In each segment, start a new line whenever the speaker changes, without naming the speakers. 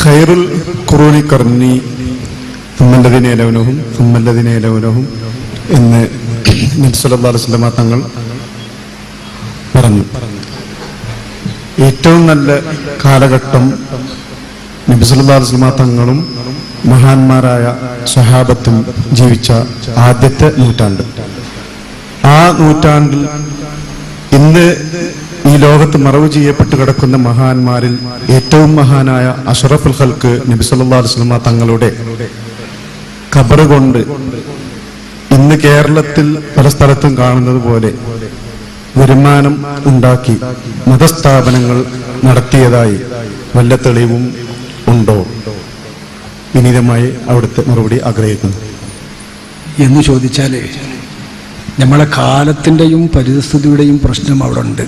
ഖൈറുൽ ഖുറൂനി കർണി സുമ്മല്ലതിനേലവനവും സുമ്മല്ലതിനേലവനവും എന്ന് നബ്സല്ലാ വസ്ലമ തങ്ങൾ പറഞ്ഞു. ഏറ്റവും നല്ല കാലഘട്ടം നബിസുല്ലാ വസ്ലമ തങ്ങളും മഹാന്മാരായ സ്വഹാബത്തും ജീവിച്ച ആദ്യത്തെ നൂറ്റാണ്ട്. ആ നൂറ്റാണ്ടിൽ ഇന്ന് ഈ ലോകത്ത് മറവ് ചെയ്യപ്പെട്ട് കിടക്കുന്ന മഹാന്മാരിൽ ഏറ്റവും മഹാനായ അഷറഫുൽ ഹൽക്ക് നബി സല്ലല്ലാഹു അലൈഹി വസല്ലമ തങ്ങളുടെ ഖബർ കൊണ്ട് ഇന്ന് കേരളത്തിൽ പല സ്ഥലത്തും കാണുന്നത് പോലെ വരുമാനം ഉണ്ടാക്കി മതസ്ഥാപനങ്ങൾ നടത്തിയതായി വല്ല തെളിവും ഉണ്ടോ? വിനീതമായി അവിടുത്തെ മറുപടി ആഗ്രഹിക്കുന്നു.
എന്ന് ചോദിച്ചാൽ നമ്മളെ കാലത്തിന്റെയും പരിസ്ഥിതിയുടെയും പ്രശ്നം അവിടെ ഉണ്ട്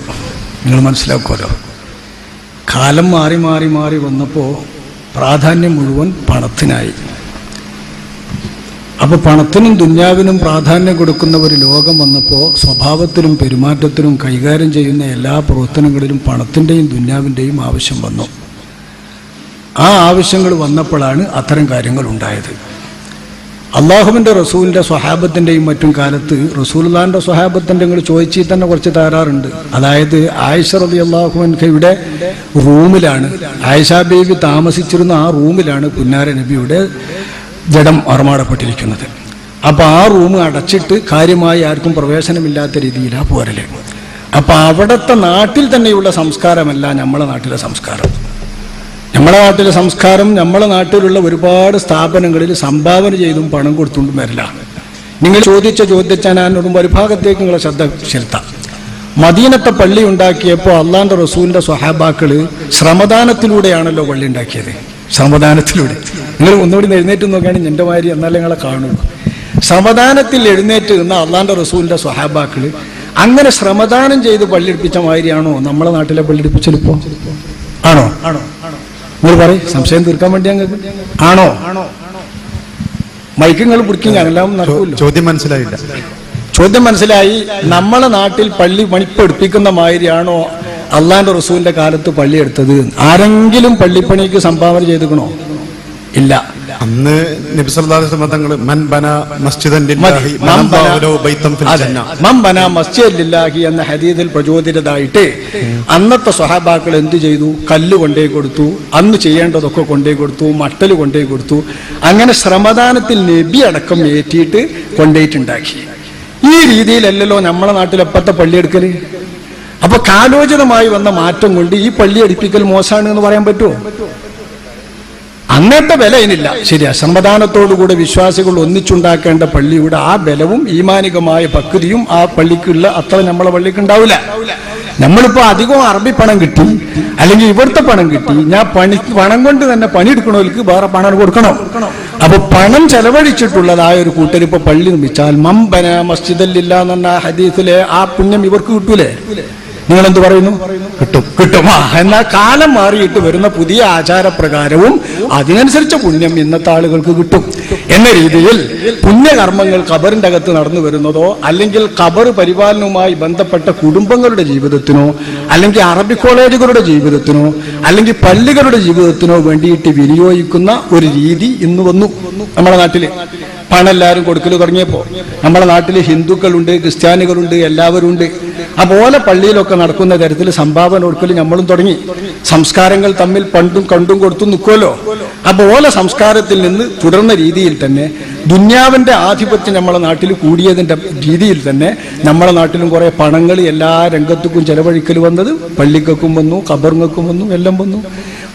നിങ്ങൾ മനസ്സിലാക്കുമല്ലോ കാലം മാറി മാറി മാറി വന്നപ്പോൾ പ്രാധാന്യം മുഴുവൻ പണത്തിനായി. അപ്പോൾ പണത്തിനും ദുന്യാവിനും പ്രാധാന്യം കൊടുക്കുന്ന ഒരു ലോകം വന്നപ്പോൾ സ്വഭാവത്തിലും പെരുമാറ്റത്തിലും കൈകാര്യം ചെയ്യുന്ന എല്ലാ പ്രവർത്തനങ്ങളിലും പണത്തിന്റെയും ദുന്യാവിന്റെയും ആവശ്യം വന്നു. ആ ആവശ്യങ്ങൾ വന്നപ്പോഴാണ് അത്തരം കാര്യങ്ങൾ ഉണ്ടായത്. അള്ളാഹുവിന്റെ റസൂലിന്റെ സ്വഹാബത്തിന്റെയും മറ്റും കാലത്ത് റസൂൽദാന്റെ സ്വഹാബത്തിന്റെ നിങ്ങൾ ചോദിച്ചിൽ തന്നെ കുറച്ച് തകരാറുണ്ട്. അതായത് ആയിഷ റതി അള്ളാഹുവിന്റെ റൂമിലാണ്. ആയിഷ ബേബി താമസിച്ചിരുന്ന ആ റൂമിലാണ് പുന്നാര നബിയുടെ ജഡം അറമാടപ്പെട്ടിരിക്കുന്നത്. അപ്പോൾ ആ റൂം അടച്ചിട്ട് കാര്യമായി ആർക്കും പ്രവേശനമില്ലാത്ത രീതിയിലാണ് പോരൽ. അപ്പോൾ അവിടുത്തെ നാട്ടിൽ തന്നെയുള്ള സംസ്കാരമല്ല നമ്മളെ നാട്ടിലെ സംസ്കാരം. നമ്മളെ നാട്ടിലെ സംസ്കാരം നമ്മളെ നാട്ടിലുള്ള ഒരുപാട് സ്ഥാപനങ്ങളിൽ സംഭാവന ചെയ്തും പണം കൊടുത്തുകൊണ്ടും വരില്ല. നിങ്ങൾ ചോദിച്ച ഞാൻ ഒരു ഭാഗത്തേക്ക് നിങ്ങളെ ശ്രദ്ധ ചെലുത്താം. മദീനത്തെ പള്ളി ഉണ്ടാക്കിയപ്പോൾ അള്ളാന്റെ റസൂലിന്റെ സ്വഹാബാക്കൾ ശ്രമദാനത്തിലൂടെയാണല്ലോ പള്ളി ഉണ്ടാക്കിയത്. ശ്രമദാനത്തിലൂടെ. നിങ്ങൾ ഒന്നുകൂടി എഴുന്നേറ്റ് നോക്കുകയാണെങ്കിൽ എന്റെ മാതിരി എന്നാലേ നിങ്ങളെ കാണുള്ളൂ. ശ്രമദാനത്തിൽ എഴുന്നേറ്റ് നിന്ന അള്ളാന്റെ റസൂലിന്റെ സ്വഹാബാക്കൾ അങ്ങനെ ശ്രമദാനം ചെയ്ത് പള്ളിയെടുപ്പിച്ച മാതിരിയാണോ നമ്മളെ നാട്ടിലെ പള്ളിയെടുപ്പിച്ചെടുപ്പോ ആണോ ആണോ? നിങ്ങൾ പറയും സംശയം തീർക്കാൻ വേണ്ടി ഞങ്ങൾക്ക് ആണോ? മൈക്ക് നിങ്ങൾ പിടിക്കും എല്ലാം നടക്കുമല്ലോ
ചോദ്യം മനസ്സിലായില്ല.
ചോദ്യം മനസ്സിലായി നമ്മളെ നാട്ടിൽ പള്ളി പണിപ്പെടുപ്പിക്കുന്ന മാതിരിയാണോ അള്ളാന്റെ റസൂലിന്റെ കാലത്ത് പള്ളി എടുത്തത്? ആരെങ്കിലും പള്ളിപ്പണിക്ക് സംഭാവന ചെയ്തുക്കണോ ഇല്ല.
അന്ന് നബി സല്ലല്ലാഹു അലൈഹി വസല്ലം തങ്ങൾ മൻ ബന മസ്ജിദൻ ലില്ലാഹി
മൻ ബന-
ബനല്ലാഹു ലഹു ബൈത്തൻ ഫിൽ
അതെ. മൻ ബന മസ്ജിദ് ലില്ലാഹി എന്ന ഹദീദിൽ പ്രചോദിതരായിട്ട് അന്നത്തെ സ്വഹാബാക്കൾ എന്ത് ചെയ്തു? കല്ല് കൊണ്ടേ കൊടുത്തു. അന്ന് ചെയ്യേണ്ടതൊക്കെ കൊണ്ടേ കൊടുത്തു. മട്ടൽ കൊണ്ടേ കൊടുത്തു. അങ്ങനെ ശ്രമദാനത്തിൽ നബി അടക്കം ഏറ്റിയിട്ട് കൊണ്ടേറ്റുണ്ടാക്കി ഈ രീതിയിലല്ലല്ലോ നമ്മളെ നാട്ടിൽ എപ്പത്തെ പള്ളിയെടുക്കൽ അപ്പൊ കാലോചിതമായി വന്ന മാറ്റം കൊണ്ട് ഈ പള്ളി അടുപ്പിക്കൽ മോശമാണ് എന്ന് പറയാൻ പറ്റുമോ? അന്നത്തെ വില ഇതിനില്ല ശരിയാ സമ്മതാനത്തോടുകൂടെ വിശ്വാസികൾ ഒന്നിച്ചുണ്ടാക്കേണ്ട പള്ളിയുടെ ആ ബലവും ഈമാനികമായ പക്വതിയും ആ പള്ളിക്കുള്ള അത്ര നമ്മളെ പള്ളിക്ക് ഉണ്ടാവില്ല. നമ്മളിപ്പോ അധികം അറബി പണം കിട്ടി അല്ലെങ്കിൽ ഇവിടുത്തെ പണം കിട്ടി ഞാൻ പണി പണം കൊണ്ട് തന്നെ പണിയെടുക്കണവർക്ക് വേറെ പണം കൊടുക്കണം. അപ്പൊ പണം ചെലവഴിച്ചിട്ടുള്ളതായ ഒരു കൂട്ടർ ഇപ്പൊ പള്ളി നിർമ്മിച്ചാൽ മമ്പന മസ്ജിദല്ലില്ല എന്ന ഹദീസിലെ ആ പുണ്യം ഇവർക്ക് കിട്ടൂലേ? നിങ്ങൾ എന്ത് പറയുന്നു? കിട്ടും. കിട്ടും. ആ എന്നാൽ കാലം മാറിയിട്ട് വരുന്ന പുതിയ ആചാരപ്രകാരവും അതിനനുസരിച്ച പുണ്യം ഇന്നത്തെ ആളുകൾക്ക് കിട്ടും. എന്ന രീതിയിൽ പുണ്യകർമ്മങ്ങൾ കബറിന്റെ അകത്ത് നടന്നു വരുന്നതോ അല്ലെങ്കിൽ കബർ പരിപാലനവുമായി ബന്ധപ്പെട്ട കുടുംബങ്ങളുടെ ജീവിതത്തിനോ അല്ലെങ്കിൽ അറബി കോളേജുകളുടെ ജീവിതത്തിനോ അല്ലെങ്കിൽ പള്ളികളുടെ ജീവിതത്തിനോ വേണ്ടിയിട്ട് വിനിയോഗിക്കുന്ന ഒരു രീതി ഇന്ന് വന്നു നമ്മുടെ നാട്ടിൽ. പണം എല്ലാവരും കൊടുക്കൽ തുടങ്ങിയപ്പോൾ നമ്മുടെ നാട്ടിൽ ഹിന്ദുക്കളുണ്ട് ക്രിസ്ത്യാനികളുണ്ട് എല്ലാവരും ഉണ്ട് അതുപോലെ പള്ളിയിലൊക്കെ നടക്കുന്ന തരത്തിൽ സംഭാവന കൊടുക്കൽ നമ്മളും തുടങ്ങി. സംസ്കാരങ്ങൾ തമ്മിൽ പണ്ടും കണ്ടും കൊടുത്തും നിൽക്കുമല്ലോ അതുപോലെ സംസ്കാരത്തിൽ നിന്ന് തുടർന്ന രീതിയിൽ തന്നെ ദുന്യാവിന്റെ ആധിപത്യം നമ്മളെ നാട്ടിൽ കൂടിയതിന്റെ രീതിയിൽ തന്നെ നമ്മളെ നാട്ടിലും കുറേ പണങ്ങൾ എല്ലാ രംഗത്തേക്കും ചെലവഴിക്കൽ വന്നത് പള്ളിക്കും വന്നു ഖബറുങ്ങൾക്കും വന്നു എല്ലാം വന്നു.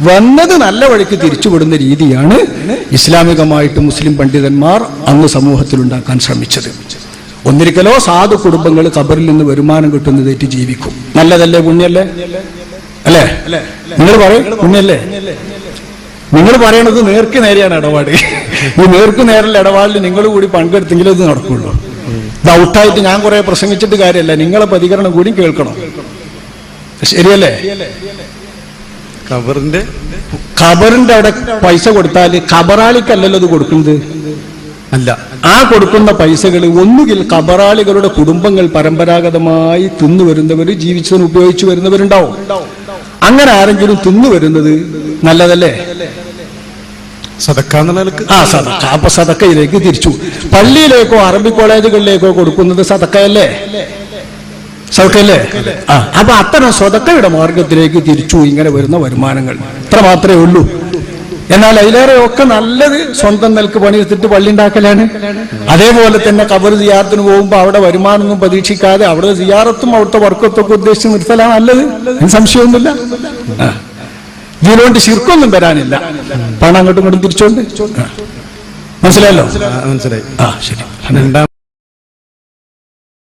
വന്നത് നല്ല വഴിക്ക് തിരിച്ചുവിടുന്ന രീതിയാണ് ഇസ്ലാമികമായിട്ട് മുസ്ലിം പണ്ഡിതന്മാർ അന്ന് സമൂഹത്തിൽ ഉണ്ടാക്കാൻ ശ്രമിച്ചത്. ഒന്നിരിക്കലോ സാധു കുടുംബങ്ങൾ കബറിൽ നിന്ന് വരുമാനം കിട്ടുന്നതേറ്റ് ജീവിക്കും. നല്ലതല്ലേ പുണ്യല്ലേ? അല്ലേ? നിങ്ങൾ പറയും പുണ്യല്ലേ? നിങ്ങൾ പറയണത് നേർക്ക് നേരെയാണ് ഇടപാട്. ഈ നേർക്ക് നേരെയുള്ള ഇടപാടിൽ നിങ്ങൾ കൂടി പങ്കെടുത്തെങ്കിലും ഇത് നടക്കുള്ളൂ. ഇത് ഔട്ടായിട്ട് ഞാൻ കുറെ പ്രസംഗിച്ചിട്ട് കാര്യമല്ല നിങ്ങളെ പ്രതികരണം കൂടി കേൾക്കണം. ശരിയല്ലേ?
കബറിന്റെ
കബറിന്റെ അവിടെ പൈസ കൊടുത്താൽ ഖബറാളിക്കല്ലല്ലോ ഇത് കൊടുക്കുന്നത്?
അല്ല
ആ കൊടുക്കുന്ന പൈസകൾ ഒന്നുകിൽ കബറാളികളുടെ കുടുംബങ്ങൾ പരമ്പരാഗതമായി തിന്നു വരുന്നവർ ജീവിച്ചതിന് ഉപയോഗിച്ചു വരുന്നവരുണ്ടാവും. അങ്ങനെ ആരെങ്കിലും തിന്നു വരുന്നത് നല്ലതല്ലേ?
സദക്ക
ആ സതക്ക അപ്പൊ സതക്കയിലേക്ക് തിരിച്ചു. പള്ളിയിലേക്കോ അറബി കോളേജുകളിലേക്കോ കൊടുക്കുന്നത് സതക്കയല്ലേ സതക്കല്ലേ ആ അപ്പൊ അത്തരം സ്വതക്കയുടെ മാർഗത്തിലേക്ക് തിരിച്ചു ഇങ്ങനെ വരുന്ന വരുമാനങ്ങൾ. ഇത്ര മാത്രമേ ഉള്ളൂ. എന്നാൽ അതിലേറെ ഒക്കെ നല്ലത് സ്വന്തം നിലയ്ക്ക് പണിയെടുത്തിട്ട് പള്ളി ഉണ്ടാക്കലാണ്. അതേപോലെ തന്നെ കബർ സിയാറത്തിന് പോകുമ്പോൾ അവിടെ വരുമാനമൊന്നും പ്രതീക്ഷിക്കാതെ അവിടെ സിയാറത്തും അവിടുത്തെ വർക്കത്തൊക്കെ ഉദ്ദേശിച്ച് നിർത്തലാണ് നല്ലത്. സംശയമൊന്നുമില്ല. ഇതിനോണ്ട് ശിർക്കൊന്നും വരാനില്ല പണം അങ്ങോട്ടും ഇങ്ങോട്ടും തിരിച്ചോണ്ട് മനസ്സിലായല്ലോ?
മനസ്സിലായി.
ആ ശരി.